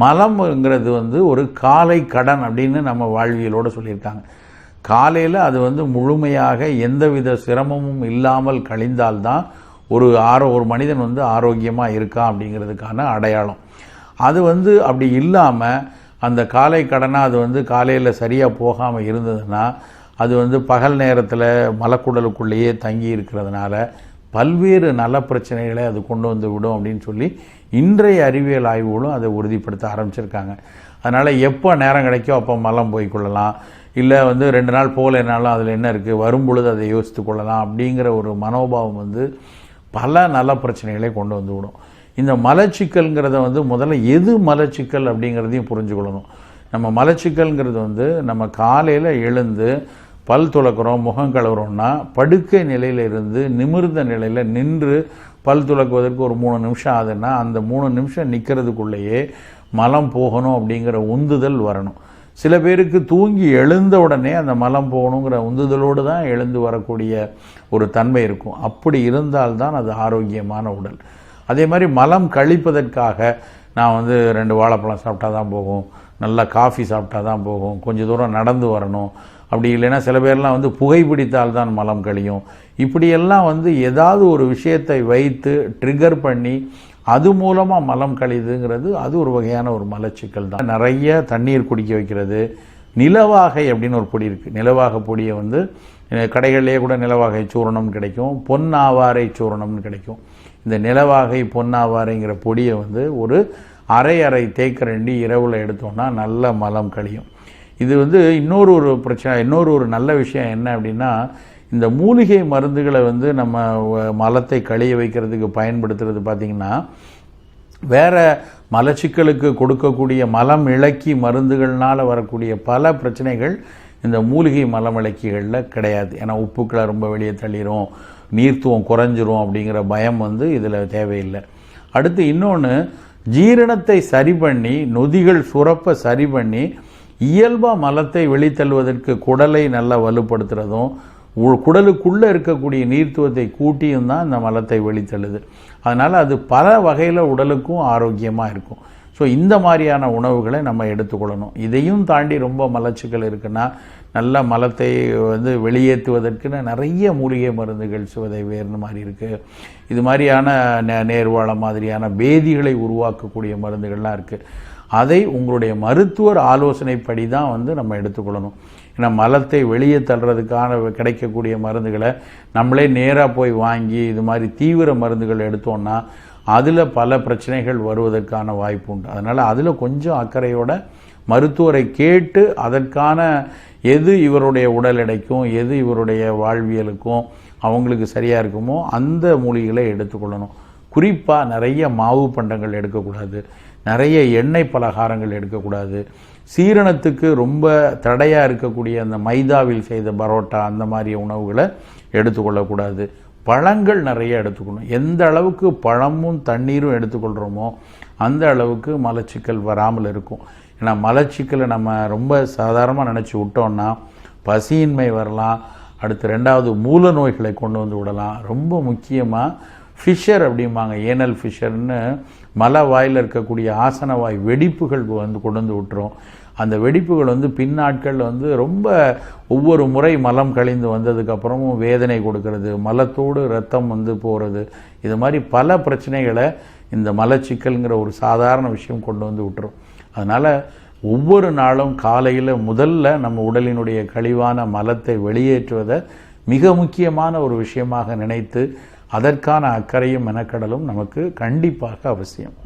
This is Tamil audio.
மலம்ங்கிறது வந்து ஒரு காலை கடன் அப்படின்னு நம்ம வாழ்வியலோடு சொல்லியிருக்காங்க. காலையில் அது வந்து முழுமையாக எந்தவித சிரமமும் இல்லாமல் கழிந்தால்தான் ஒரு ஆரோ ஒரு மனிதன் வந்து ஆரோக்கியமாக இருக்கான் அப்படிங்கிறதுக்கான அடையாளம். அது வந்து அப்படி இல்லாமல் அந்த காலை கடனாக அது வந்து காலையில் சரியாக போகாமல் இருந்ததுன்னா அது வந்து பகல் நேரத்தில் மலக்குடலுக்குள்ளேயே தங்கி இருக்கிறதுனால பல்வேறு நல பிரச்சனைகளை அது கொண்டு வந்து விடும் அப்படின்னு சொல்லி இன்றைய அறிவியல் ஆய்வுகளும் அதை உறுதிப்படுத்த ஆரம்பிச்சிருக்காங்க. அதனால் எப்போ நேரம் கிடைக்கோ அப்போ மலம் போய் கொள்ளலாம். இல்லை வந்து ரெண்டு நாள் போகலைனாலும் அதில் என்ன இருக்குது வரும் பொழுது அதை யோசித்து கொள்ளலாம் அப்படிங்கிற ஒரு மனோபாவம் வந்து பல நல பிரச்சனைகளை கொண்டு வந்து விடும். இந்த மலச்சிக்கல்ங்கிறத வந்து முதல்ல எது மலச்சிக்கல் அப்படிங்கிறதையும் புரிஞ்சுக்கொள்ளணும். நம்ம மலச்சிக்கல்ங்கிறது வந்து நம்ம காலையில் எழுந்து பல் துளக்குறோம் முகம் கழுவுறோம்னா படுக்கை நிலையில் இருந்து நிமிர்ந்த நிலையில் நின்று பல் துளக்குவதற்கு ஒரு மூணு நிமிஷம் ஆகுதுன்னா அந்த மூணு நிமிஷம் நிற்கிறதுக்குள்ளேயே மலம் போகணும் அப்படிங்கிற உந்துதல் வரணும். சில பேருக்கு தூங்கி எழுந்த உடனே அந்த மலம் போகணுங்கிற உந்துதலோடு தான் எழுந்து வரக்கூடிய ஒரு தன்மை இருக்கும். அப்படி இருந்தால்தான் அது ஆரோக்கியமான உடல். அதே மாதிரி மலம் கழிப்பதற்காக நான் வந்து ரெண்டு வாழைப்பழம் சாப்பிட்டா தான் போகும். நல்லா காஃபி சாப்பிட்டா தான் போகும். கொஞ்சம் தூரம் நடந்து வரணும். அப்படி இல்லைன்னா சில பேர்லாம் வந்து புகைப்பிடித்தால் தான் மலம் கழியும். இப்படியெல்லாம் வந்து ஏதாவது ஒரு விஷயத்தை வைத்து ட்ரிகர் பண்ணி அது மூலமாக மலம் கழிதுங்கிறது அது ஒரு வகையான ஒரு மலச்சிக்கல் தான். நிறைய தண்ணீர் குடிக்க வைக்கிறது. நிலவாகை அப்படின்னு ஒரு பொடி இருக்குது நிலவாக பொடியை வந்து கடைகள்லேயே கூட நிலவாகை சூரணம் கிடைக்கும். பொன்னாவாரை சூரணம்னு கிடைக்கும். இந்த நிலவாகை பொன்னாவாரைங்கிற பொடியை வந்து ஒரு அரை அரை தேக்கரண்டி இரவில் எடுத்தோம்னா நல்ல மலம் கழியும். இது வந்து இன்னொரு ஒரு பிரச்சனை இன்னொரு ஒரு நல்ல விஷயம் என்ன அப்படின்னா இந்த மூலிகை மருந்துகளை வந்து நம்ம மலத்தை கழிய வைக்கிறதுக்கு பயன்படுத்துறது பார்த்திங்கன்னா வேற மலச்சிக்கலுக்கு கொடுக்கக்கூடிய மலம் இளக்கி மருந்துகள்னால் வரக்கூடிய பல பிரச்சனைகள் இந்த மூலிகை மலம் இளக்கிகளில் கிடையாது. ஏன்னா உப்புக்களை ரொம்ப வெளியே தள்ளிரும் நீர்த்துவம் குறைஞ்சிரும் அப்படிங்கிற பயம் வந்து இதில் தேவையில்லை. அடுத்து இன்னொன்று ஜீரணத்தை சரி பண்ணி நொதிகள் சுரப்ப சரி பண்ணி இயல்பாக மலத்தை வெளித்தள்ளுவதற்கு குடலை நல்லா வலுப்படுத்துறதும் குடலுக்குள்ளே இருக்கக்கூடிய நீர்த்துவத்தை கூட்டியும் தான் இந்த மலத்தை வெளித்தள்ளுது. அதனால் அது பல வகையில் உடலுக்கும் ஆரோக்கியமாக இருக்கும். ஸோ இந்த மாதிரியான உணவுகளை நம்ம எடுத்துக்கொள்ளணும். இதையும் தாண்டி ரொம்ப மலச்சுக்கள் இருக்குன்னா நல்ல மலத்தை வந்து வெளியேற்றுவதற்குன்னு நிறைய மூலிகை மருந்துகள் சுவதை வேறு மாதிரி இருக்குது இது மாதிரியான நே நேர்வாழ மாதிரியான பேதிகளை உருவாக்கக்கூடிய மருந்துகள்லாம் இருக்குது அதை உங்களுடைய மருத்துவர் ஆலோசனைப்படி தான் வந்து நம்ம எடுத்துக்கொள்ளணும். ஏன்னா மலத்தை வெளியே தள்ளுறதுக்கான கிடைக்கக்கூடிய மருந்துகளை நம்மளே நேராக போய் வாங்கி இது மாதிரி தீவிர மருந்துகள் எடுத்தோன்னா அதில் பல பிரச்சனைகள் வருவதற்கான வாய்ப்பு உண்டு. அதனால் அதில் கொஞ்சம் அக்கறையோட மருத்துவரை கேட்டு அதற்கான எது இவருடைய உடல் எடைக்கும் எது இவருடைய வாழ்வியலுக்கும் அவங்களுக்கு சரியாக இருக்குமோ அந்த மூலிகளை எடுத்துக்கொள்ளணும். குறிப்பாக நிறைய மாவு பண்டங்கள் எடுக்கக்கூடாது. நிறைய எண்ணெய் பலகாரங்கள் எடுக்கக்கூடாது. சீரணத்துக்கு ரொம்ப தடையாக இருக்கக்கூடிய அந்த மைதாவில் செய்த பரோட்டா அந்த மாதிரி உணவுகளை எடுத்துக்கொள்ளக்கூடாது. பழங்கள் நிறைய எடுத்துக்கணும். எந்த அளவுக்கு பழமும் தண்ணீரும் எடுத்துக்கொள்கிறோமோ அந்த அளவுக்கு மலச்சிக்கல் வராமல் இருக்கும். ஏன்னா மலச்சிக்கலை நம்ம ரொம்ப சாதாரணமாக நினச்சி விட்டோம்னா பசியின்மை வரலாம். அடுத்து ரெண்டாவது மூல நோய்களை கொண்டு வந்து விடலாம். ரொம்ப முக்கியமாக ஃபிஷர் அப்படிம்பாங்க ஏனல் ஃபிஷர்னு. மலை வாயில் இருக்கக்கூடிய ஆசன வாய் வெடிப்புகள் வந்து கொண்டு வந்து விட்டுரும். அந்த வெடிப்புகள் வந்து பின்னாட்களில் வந்து ரொம்ப ஒவ்வொரு முறை மலம் கழிந்து வந்ததுக்கப்புறமும் வேதனை கொடுக்கறது. மலத்தோடு ரத்தம் வந்து போகிறது இது மாதிரி பல பிரச்சனைகளை இந்த மலச்சிக்கல்ங்கிற ஒரு சாதாரண விஷயம் கொண்டு வந்து விட்டுரும். அதனால் ஒவ்வொரு நாளும் காலையில் முதல்ல நம்ம உடலினுடைய கழிவான மலத்தை வெளியேற்றுவதை மிக முக்கியமான ஒரு விஷயமாக நினைத்து அதற்கான அக்கறையும் மெனக்கடலும் நமக்கு கண்டிப்பாக அவசியம்.